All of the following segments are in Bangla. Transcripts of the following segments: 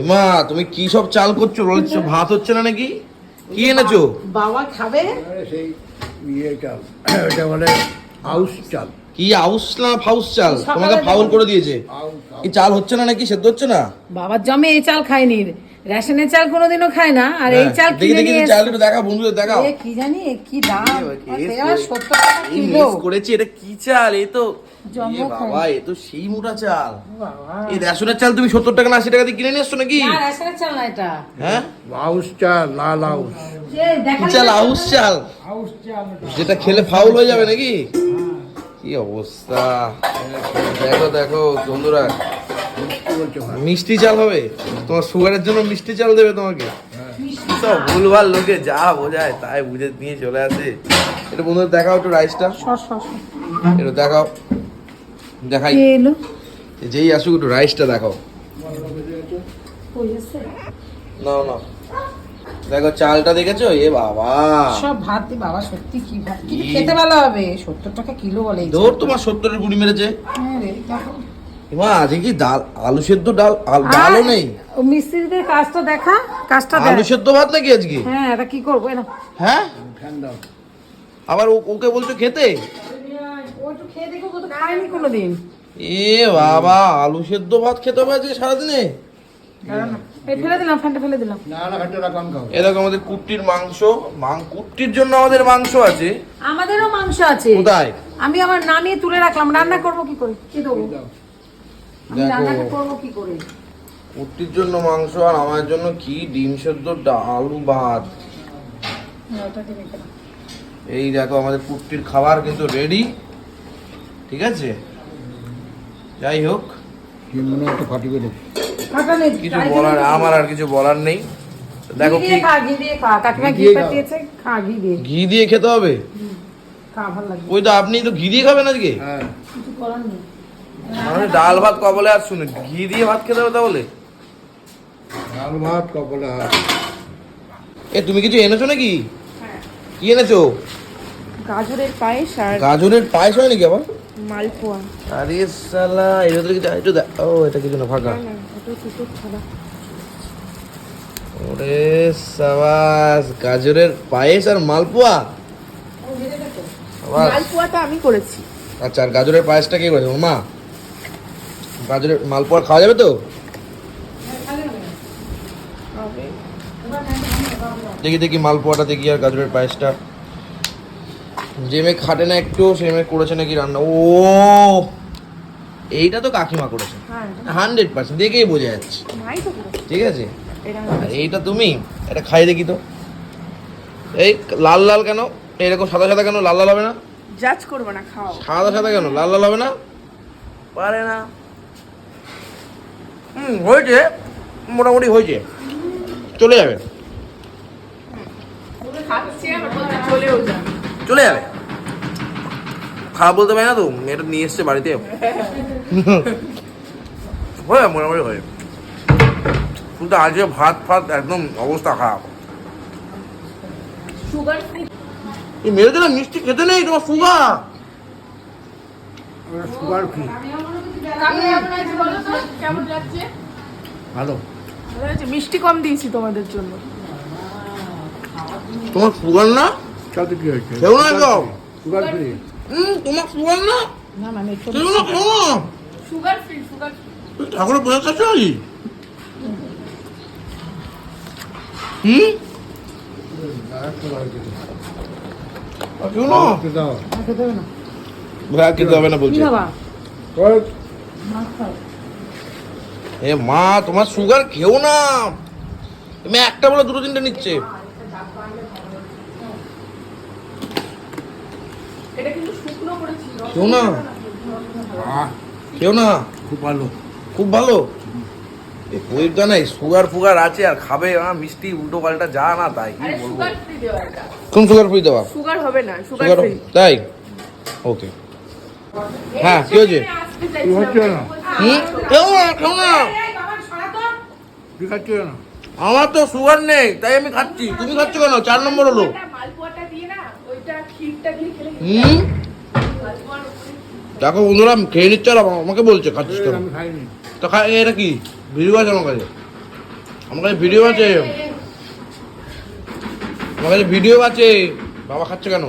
এমা তুমি কি সব চাল করছ? বলছো ভাত হচ্ছে না নাকি? কি এনেছো? বাবা খাবে? সেই ইয়ে চাল ওটা বলে আউশ চাল। কি আউস না ফাউস চাল? তোমাকে ফাউল করে দিয়েছে। এই কি চাল হচ্ছে না নাকি? সেদ্ধ হচ্ছে না? বাবার জমে এই চাল খায়নি। রেশনের চাল কোনোদিনও খায় না আর এই হ্যাঁ, চাল কিনে নিয়ে চাল এসছে। একটু দেখা বন্ধুদের দেখাও। এ কি জানি এ কি দাম? এ আর তেরা সত্তর টাকা কিলো। করেছি এটা কি চাল? এই তো এ বাবা এ তো সেই মোটা চাল। বাবা। এই রেশনের চাল তুমি সত্তর টাকা না আশি টাকা দিয়ে কিনে নিয়ে এসছো নাকি? না, রেশনের চাল না এটা। হ্যাঁ? আউশ চাল লাল আউশ যে কি চাল? না? আউস চাল। আউশ চাল যেটা খেলে ফাউল হয়ে যাবে নাকি? কি অবস্থা? দেখো দেখো বন্ধুরা? মিষ্টি চাল হবে? তোমার সুগারের জন্য মিষ্টি চাল দেবে তোমাকে। সব ভুলভাল লোকে যা বোঝায় তাই বুঝে নিয়ে চলে আসে। এটা বন্ধুদের দেখাও একটু রাইসটা। সর, সর, সর। একটু দেখাও। দেখাই। যেই আসুক একটু রাইসটা দেখাও। কই আছে? নাও নাও। দেখো চালটা দেখেছ? এ বাবা। সব ভাত বাবা সত্যি কি ভাত? খেতে ভালো হবে। সত্তর টাকা কিলো বলে ধর তোমার সত্তরের গুড়ি মেরেছে। হ্যাঁ রে, দেখো। এমা আজকে কি ডাল আলু সেদ্ধ ডাল আল- ডালও নেই? ও মিস্ত্রিদের কাজটা দেখা কাজটা আলু দেখ। সেদ্ধ ভাত নাকি আজকে? হ্যাঁ এটা কি করব হ্যাঁ? আবার ও- ওকে বলছো খেতে? এ বাবা আলু সেদ্ধ ভাত খেতে হবে আজকে সারাদিনে? এরকম আমাদের কুট্টির মাংস মাং কুট্টির জন্য আমাদের মাংস আছে। আমাদেরও মাংস আছে। কোথায়? আমি আমার নামিয়ে তুলে রাখলাম রান্না করব কি করে? কি দেবো। রান্নাটা করব কি করে? কুট্টির জন্য মাংস আর আমার জন্য কি? ডিম সেদ্ধ আলু ভাত। এই দেখো আমাদের কুট্টির খাবার কিন্তু রেডি ঠিক আছে? যাই হোক। মনে হচ্ছে ফাটি করে কিছু বলার আমার আর কিছু বলার নেই। দেখো ঘি কি দিয়ে ঘি দিয়ে খা। কাকিমা ঘি ঘি দিয়ে খাও। পাঠিয়েছে খা ঘি দিয়ে। ঘি দিয়ে খেতে হবে? খা ভালো লাগবে ওই তো আপনি তো ঘি দিয়ে খাবেন আজকে? হ্যাঁ। কিছু করার নেই। মানে ডাল ভাত কবলে আর শুনে ঘি দিয়ে ভাত খেতে হবে তাহলে? ডাল ভাত কপলে হাত এ তুমি কিছু এনেছো নাকি? কি এনেছো? গাজরের পায়েস আর গাজরের পায়েস হয় নাকি আবার? মালপোয়া। আরে সালা এর ভিতরে কিছু একটু দেখ ও এটা কিছু না ফাঁকা। ওরে সাবাস গাজরের পায়েস আর মালপোয়া? মালপোয়াটা আমি করেছি। আচ্ছা আর গাজরের পায়েসটা কে করেছে? মা? গাজরের মালপোয়া খাওয়া যাবে তো? দেখি দেখি মালপোয়াটা দেখি আর গাজরের পায়েসটা। যে মেয়ে খাটে না একটু সে মেয়ে করেছে নাকি রান্না। ও এইটা তো কাকিমা করেছে। হ্যাঁ হান্ড্রেড পার্সেন্ট দেখেই বোঝা যাচ্ছে। ঠিক আছে? এইটা তুমি এটা খাই দেখি তো। এই লাল লাল কেন? এরকম সাদা সাদা কেন? লাল লাল হবে না? জাজ করব না খাও। সাদা সাদা কেন? লাল লাল হবে না? পারে না। হুম হয়েছে। মোটামুটি হয়েছে। চলে যাবে। চলে যাবে। খারাপ বলতে পারি না তো এটা নিয়ে এসছে বাড়িতে। হয় মোটামুটি হয়। কিন্তু আজকে ভাত ফাত একদম অবস্থা খারাপ। এই মেয়েদের মিষ্টি খেতে নেই তোমার সুগার সুগার ফ্রি আছে ভালো। মিষ্টি কম দিয়েছি তোমাদের জন্য। তোমার সুগার না? তাতে কি হয়েছে খেও না তো। Sugar free. হুম তোমার সুগার না? না না আমি একটু না খেও সুগার ফ্রি সুগার ঠাকুরের হুম? আর না? খেতে হবে না। ভাই খেতে হবে না কি বাবা এ মা তোমার সুগার খেও না। তুমি একটা বলে দুটো তিনটে নিচ্ছে। খেও না। খেও না। খুব ভালো। খুব ভালো? এই পরিটা নাই সুগার ফুগার আছে আর খাবে আ, মিষ্টি উল্টো পাল্টা যা না তাই। কি বলব সুগার ফ্রি দেওয়া এটা। কোন সুগার ফ্রি দেওয়া? সুগার হবে না সুগার সুগার ফ্রি তাই? ওকে হ্যাঁ কি হয়েছে? আমার তো সুগার নেই, তাই আমি খাচ্ছি। তুমি খাচ্ছ কেন? চার নম্বর হলো। দেখো বন্ধুরা খেয়ে নিচ্ছে আমাকে বলছে, খাচ্ছিস কেন? তো খাই এটা কি? ভিডিও আছে আমার কাছে। আমার কাছে ভিডিও আছে। আমার কাছে ভিডিও আছে। বাবা খাচ্ছে কেন?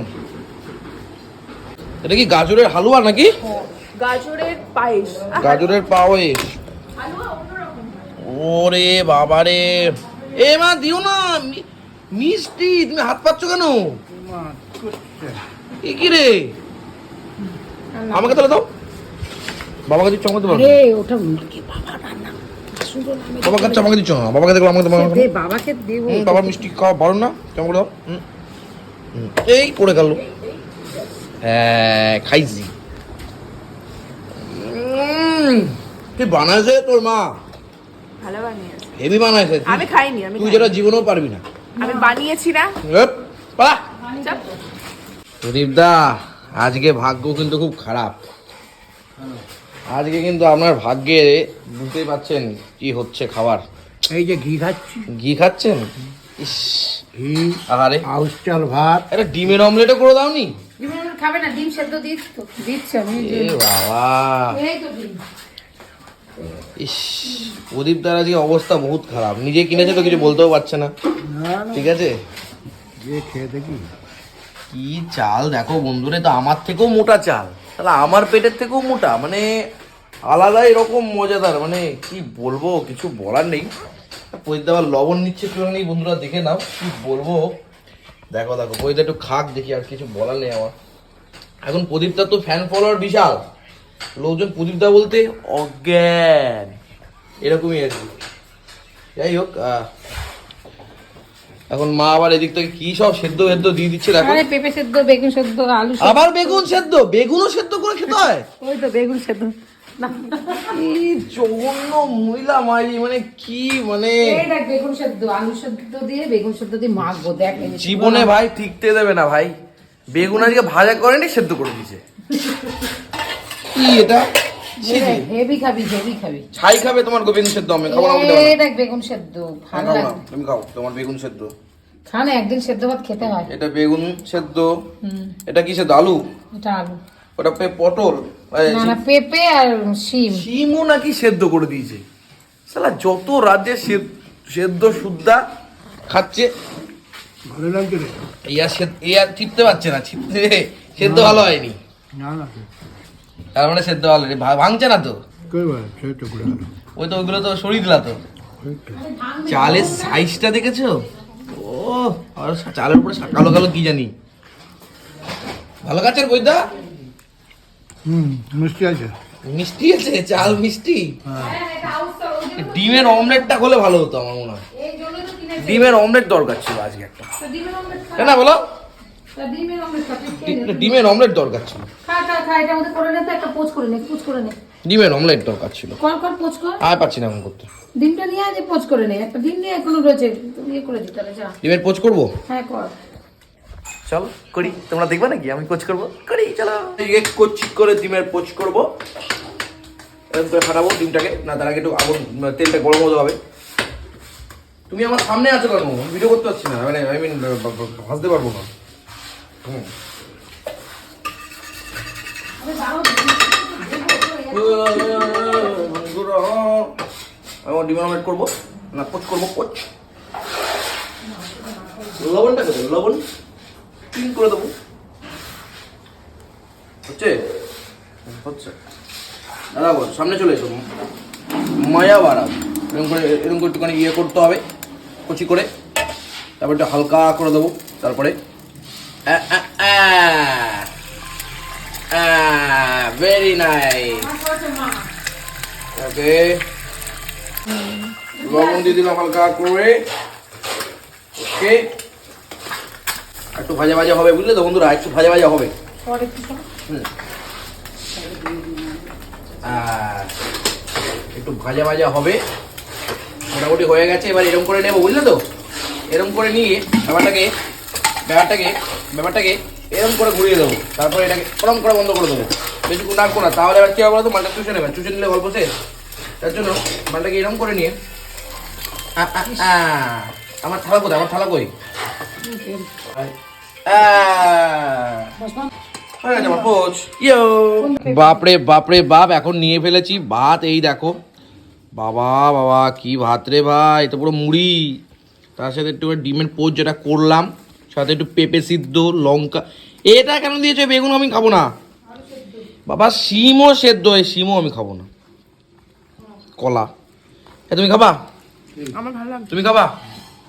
এটা কি গাজরের হালুয়া নাকি? গাজরের পায়েস গাজরের অন্যরকম ওরে বাবা রে এ মা দিও না মিষ্টি তুমি হাত পাচ্ছ কেন এ কি রে আমাকে তাহলে দাও বাবাকে দিচ্ছ আমাকে আরে ওটা কি বাবা রান্না বাবা কাছে আমাকে দিচ্ছ বাবাকে দেখো আমাকে বাবাকে দেবো বাবার মিষ্টি খাওয়া বারণ না কেমন করে দাও এই পড়ে গেল হ্যাঁ খাইছি কি বানাইছে তোর মা? ভালো বানিয়েছে। হেভি বানাইছে? আমি খাইনি আমি তুই যেটা জীবনেও পারবি না। আমি বানিয়েছি না। প্রদীপদা আজকে ভাগ্য কিন্তু খুব খারাপ। আজকে কিন্তু আপনার ভাগ্যে বুঝতেই পাচ্ছেন কি হচ্ছে খাবার। এই যে ঘি খাচ্ছি। ঘি খাচ্ছেন? ইস। ঘি আহারে। আউশ চাল ভাত। একটা ডিমের অমলেটও করে দাওনি? ডিম খাবে না ডিম সেদ্ধ দিচ্ছি তো। দিচ্ছি আমি এ বাবা। এই তো ডিম। ইস প্রদীপ দার আজকে অবস্থা বহুত খারাপ। নিজে কিনেছে তো কিছু বলতেও পারছে না। ঠিক আছে? যে খেয়ে দেখি। কি চাল দেখো বন্ধুরে তো আমার থেকেও মোটা চাল। তাহলে আমার পেটের থেকেও মোটা মানে আলাদা এরকম মজাদার মানে কি বলব কিছু বলার নেই। পৈদা আবার লবণ নিচ্ছে একটুখানি বন্ধুরা দেখে নাও কি বলব। দেখো দেখো পৈদা একটু খাক দেখি আর কিছু বলার নেই আমার। এখন প্রদীপদা তো ফ্যান ফলোয়ার বিশাল। লোকজন প্রদীপদা বলতে অজ্ঞান। এরকমই আর কি। যাই হোক এখন মা আবার এদিক থেকে কি সব সেদ্ধ সেদ্ধ দিয়ে দিচ্ছে দেখো। আরে পেঁপে সেদ্ধ বেগুন সেদ্ধ আলু আবার বেগুন সেদ্ধ? বেগুনও সেদ্ধ করে খেতে হয়? ওই তো বেগুন সেদ্ধ। কি জঘন্য মহিলা মাই মানে কি মানে? বেগুন সেদ্ধ আলু সেদ্ধ দিয়ে বেগুন সেদ্ধ দিয়ে মাখবো দেখ জীবনে ভাই ঠিকতে দেবে না ভাই। বেগুন আজকে ভাজা করেনি সেদ্ধ করে দিয়েছে। কি এটা। হেভি খাবি হেভি খাবি। ছাই খাবে তোমার বেগুন সেদ্ধ আমি খাব না আমাকে এই দেখ বেগুন সেদ্ধ ভালো লাগে তুমি খাও তোমার বেগুন সেদ্ধ। একদিন সেদ্ধ ভাত খেতে হয়। এটা বেগুন সেদ্ধ। হুম। এটা কি সেদ্ধ আলু? এটা আলু। ওটা পে পটল? না না পেঁপে আর শিম। শিমও নাকি সেদ্ধ করে দিয়েছে। সালা যত রাজ্যে সেদ্ধ সুদ্ধা খাচ্ছে ভালো লাগছে রে? ইয়া সে- ইয়া চিপতে পারছে না চিপতে সেদ্ধ ভালো হয়নি। না না তার মানে সেদ্ধ ভালো। ভা- ভাঙছে না তো। ওই তো ওইগুলো তো সরিয়ে দিলা তো। চালের সাইজটা দেখেছ? ও আর চালের উপরে কালো কালো কি জানি। ভালো গাছের বইদা হুম মিষ্টি আছে। মিষ্টি আছে চাল মিষ্টি? হ্যাঁ। ডিমের অমলেটটা হলে ভালো হতো আমার মনে হয়। ডিমের অমলেট দরকার ছিল আজকে একটা। তা ডিমের অমলেট খা তাই না বলো? তা ডিমের অমলেট দরকার ছিল। খা খা খা এটা মধ্যে করে নে তো একটা পোচ করে নে পোচ করে নে ডিমের অমলেট দরকার ছিল। কর কর পোচ কর আর পাচ্ছি না এখন করতে। ডিমটা নিয়ে আজ পোচ করে নে। একটা ডিম নিয়ে এখনও রয়েছে। তুমি ইয়ে করে তাহলে যা। ডিমের পোচ করব? হ্যাঁ কর। চলো, করি। তোমরা দেখবে নাকি? আমি কোচ করব? করি, চলো। কোচ করে ডিমের পোচ করব। এরকম ফাটাবো ডিমটাকে। না, তার আগে একটু আগুন তেলটা গরম হতে হবে। তুমি আমার সামনে আছো কেন? ভিডিও করতে পারছি না। মানে আই মিন ভাজতে পারব না। হুম। আমি ডিমের অমলেট করব। না পোচ করব পোচ লবণটা কোথায়? লবণ? ক্লিন করে দেবো। হচ্ছে? হচ্ছে। দাদা, বল, সামনে চলে এসো। মায়া বাড়াও এরকম করে এরকম করে একটুখানি ইয়ে করতে হবে, কুচি করে। তারপর একটু হালকা করে দেবো, তারপরে। ভেরি নাইস ওকে লবণ দিয়ে দিলাম হালকা করে। ওকে একটু ভাজা ভাজা হবে বুঝলে তো বন্ধুরা? একটু ভাজা ভাজা হবে। একটু ভাজা ভাজা হবে। মোটামুটি হয়ে গেছে এবার এরকম করে নেব বুঝলে তো? এরকম করে নিয়ে ব্যাপারটাকে ব্যাপারটাকে ব্যাপারটাকে এরকম করে ঘুরিয়ে দেবো। তারপরে এটাকে ওরম করে বন্ধ করে দেবো। বেশিক্ষণ রাখব না। তাহলে এবার কী হবে বলতো? মালটা চুষে নেবেন চুষে নিলে গল্প শেষ। তার জন্য মালটাকে এরকম করে নিয়ে। আমার থালা কোথায়? আমার থালা কই? হয়ে। বাপরে বাপরে বাপ এখন নিয়ে ফেলেছি ভাত এই দেখো। বাবা বাবা কি ভাত রে ভাই তো পুরো মুড়ি। তার সাথে একটু ডিমের পোচ যেটা করলাম সাথে একটু পেঁপে সিদ্ধ লঙ্কা। এটা কেন দিয়েছ? বেগুন আমি খাব না। বাবা শিমও সেদ্ধ এই শিমও আমি খাব না। কলা। তুমি খাবা? তুমি খাবা?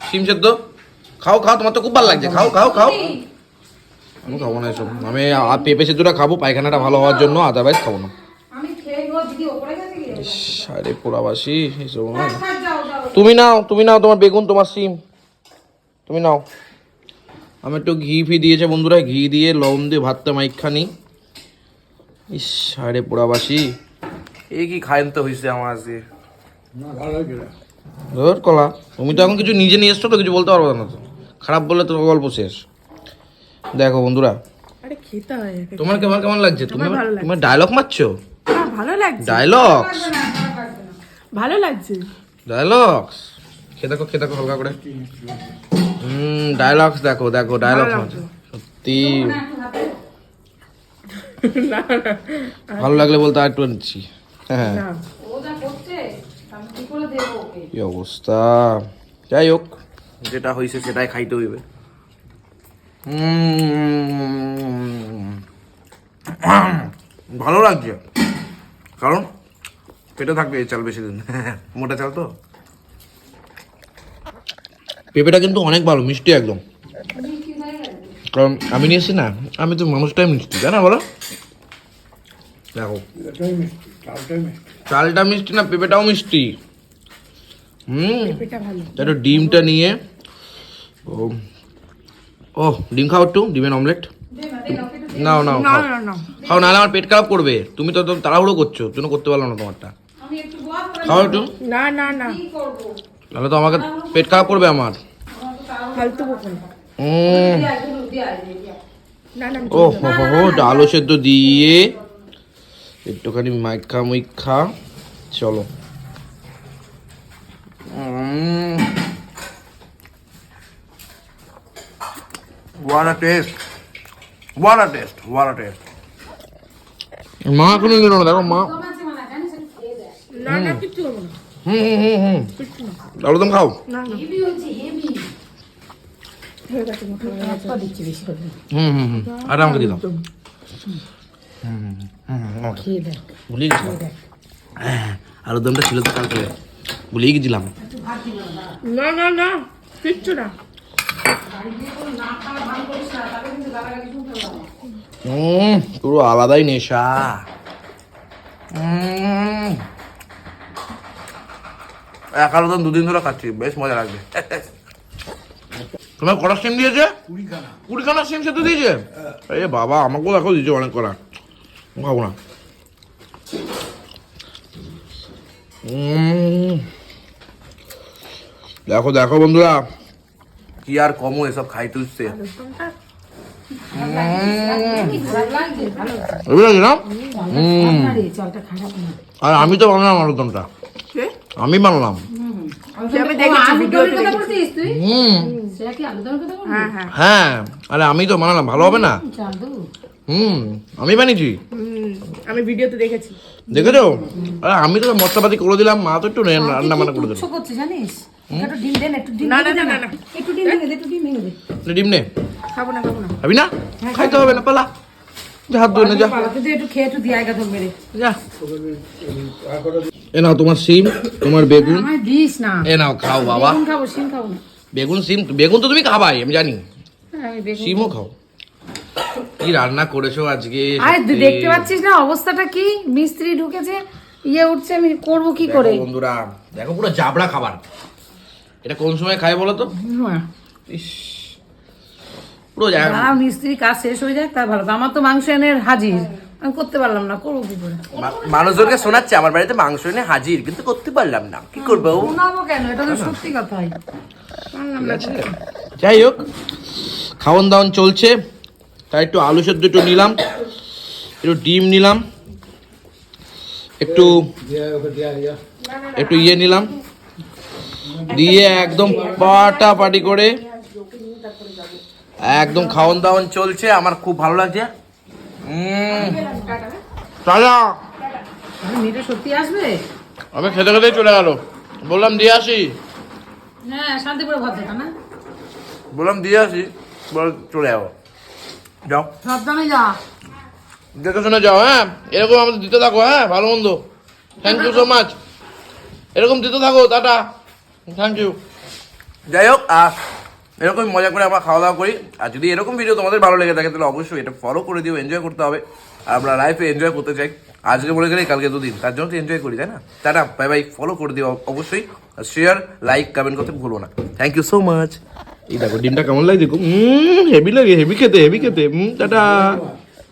শিম সেদ্ধ? খাও খাও তোমার তো খুব ভালো লাগছে। খাও খাও খাও। আমি খাব না এসব। আমি আর পেঁপে সেদ্ধটা খাব পায়খানাটা ভালো হওয়ার জন্য আদারওয়াইজ খাব না। আমি খেয়ে গো দিদি ওপরে গেছে কি? সারে পোড়াবাসি এসব যাও যাও। তুমি নাও তুমি নাও তোমার বেগুন তোমার সিম। তুমি নাও। আমি একটু ঘি ফি দিয়েছে বন্ধুরা ঘি দিয়ে লবণ দিয়ে ভাতটা মাইখানি ইস সারে পোড়াবাসি। এ কি খায়ন তো হয়েছে আমার আজকে না ভালো লাগছে না ধর কলা। তুমি তো এখন কিছু নিজে নিয়ে এসছো তো কিছু বলতে পারব না তো। খারাপ বললে তো গল্প শেষ। দেখো বন্ধুরা আরে খেতে একে। তোমার কেমন কেমন লাগছে? তুমি। তোমার ডায়লগ মারছো? না, ভালো লাগছে। ডায়লগ ভালো লাগছে। ডায়লগস খেয়ে দেখো খেয়ে দেখো হালকা করে। হুম ডায়লগস দেখো দেখো ডায়লগস সত্যি। ভালো লাগলে বলতে আর একটু নিচ্ছি হ্যাঁ। না। ও যা করছে আমি কি করে দেবো ওকে? কি অবস্থা? যাই হোক। যেটা হয়েছে সেটাই খাইতে হইবে। ভালো লাগছে। কারণ পেটে থাকবে এই চাল বেশি দিন। মোটা চাল তো। পেঁপেটা কিন্তু অনেক ভালো মিষ্টি একদম। কারণ আমি নিয়ে এসেছি না আমি তো মানুষটাই মিষ্টি তাই না বলো? দেখো। চালটা মিষ্টি না পেঁপেটাও মিষ্টি। হুম। একটু ডিমটা নিয়ে ও ও ডিম খাও একটু ডিমের অমলেট। নাও নাও না খাও। না না। খাও নাহলে আমার পেট খারাপ করবে। তুমি তো তাড়াহুড়ো করছ তুমি করতে পারলাম না তোমারটা। খাও একটু। না না না। নাহলে তো আমাকে পেট খারাপ করবে আমার। ও হো হো হো আলু সেদ্ধ দিয়ে একটুখানি মাইখা মুইখা চলো। What a taste! What a taste! What a taste! মা কোনো নিল না দেখো মা। না না কিচ্ছু করব না হুম হুম হুম হুম কিচ্ছু না খাও না না হেভি হয়েছে, হেভি। হয়ে। হুম হুম হুম আর আমাকে দিলাম। ভুলিয়ে গেছিলাম হ্যাঁ আলুদমটা ছিল তো কালকে ভুলিয়ে গেছিলাম না না না কিচ্ছু না। পুরো আলাদাই নেশা। উম। এক দুদিন ধরে খাচ্ছি বেশ মজা লাগবে। তোমার কটা সিম দিয়েছে? কুড়িখানা। সিম সেদ্ধ দিয়েছে? এ বাবা আমাকেও দেখো দিয়েছে অনেক করা আমি খাব না। উম। দেখো দেখো বন্ধুরা। কি আর কমো এসব খাইতে খারাপ না। আর আমি তো বানালাম আলুদমটা কে? আমি বানালাম? হ্যাঁ হ্যাঁ। হ্যাঁ আরে আমি তো বানালাম ভালো হবে না। হুম আমি বানিয়েছি। আমি ভিডিওতে দেখেছি। দেখেছ? আরে আমি তো মশলাপাতি করে দিলাম মা তো একটু রান্না বান্না করে দিল। তুচ্ছ জানিস? একটু ডিম দেন একটু ডিম না, না, না, না না। একটু ডিম ভেঙে দে একটু ডিম ভেঙে দে। ডিম নে। খাব না খাব না। খাবি না? খাইতে হবে না পালা। যা হাত ধুয়ে নে যা। পালাতে দে একটু খেয়ে একটু দিয়ে আয়গা ধরবে রে যা। এ নাও তোমার সিম তোমার বেগুন। আমায় দিস না। এ নাও খাও বাবা। বেগুন খাব সিম খাব। না বেগুন সিম বেগুন তো তুমি খাবাই আমি জানি। হ্যাঁ, সিমও খাও। কি রান্না করেছ আজকে? আরে। দেখতে পাচ্ছিস না অবস্থাটা কি? মিস্ত্রি ঢুকেছে ইয়ে উঠছে আমি করব কি করে? বন্ধুরা দেখো পুরো জাবড়া খাবার। এটা কোন সময় খায় বলো তো? হ্যাঁ। ইস। পুরো জায়গা মিস্ত্রি কাজ শেষ হয়ে যাক তাই ভালো। আমার তো মাংস এনে হাজির। আমি করতে পারলাম না করব কি করে? মানুষজনকে শোনাচ্ছে আমার বাড়িতে মাংস এনে হাজির কিন্তু করতে পারলাম না। কি করব? শোনাবো কেন? এটা তো সত্যি কথাই আছে। যাই হোক খাওয়ান দাওয়ান চলছে। তাই একটু আলু সেদ্ধ একটু নিলাম একটু ডিম নিলাম একটু একটু ইয়ে নিলাম দিয়ে একদম পাটা পাটি করে একদম খাওয়ান দাওয়ান চলছে আমার খুব ভালো লাগছে। আমি খেতে খেতেই চলে গেল। বললাম দিয়ে আসি। হ্যাঁ বললাম দিয়ে আসি বল চলে যাব। যাও। সাবধানে যা। দেখে শুনে যাও হ্যাঁ? এরকম আমাদের দিতে থাকো হ্যাঁ? ভালো মন্দ। থ্যাংক ইউ সো মাচ এরকম দিতে থাকো টাটা। থ্যাংক ইউ যাই হোক এরকম মজা করে আমরা খাওয়া দাওয়া করি। আর যদি এরকম ভিডিও তোমাদের ভালো লেগে থাকে তাহলে অবশ্যই এটা ফলো করে দিও এনজয় করতে হবে। আর আমরা লাইফে এনজয় করতে চাই। আজকে বলে গেলে কালকে দুদিন। তার জন্য তো এনজয় করি তাই না? টাটা বাই বাই ফলো করে দিও অবশ্যই। শেয়ার লাইক কমেন্ট করতে ভুলো না। থ্যাংক ইউ সো মাচ এই দেখো ডিমটা কেমন লাগছে হেভি লাগে হেভি খেতে হেভি খেতে। টাটা।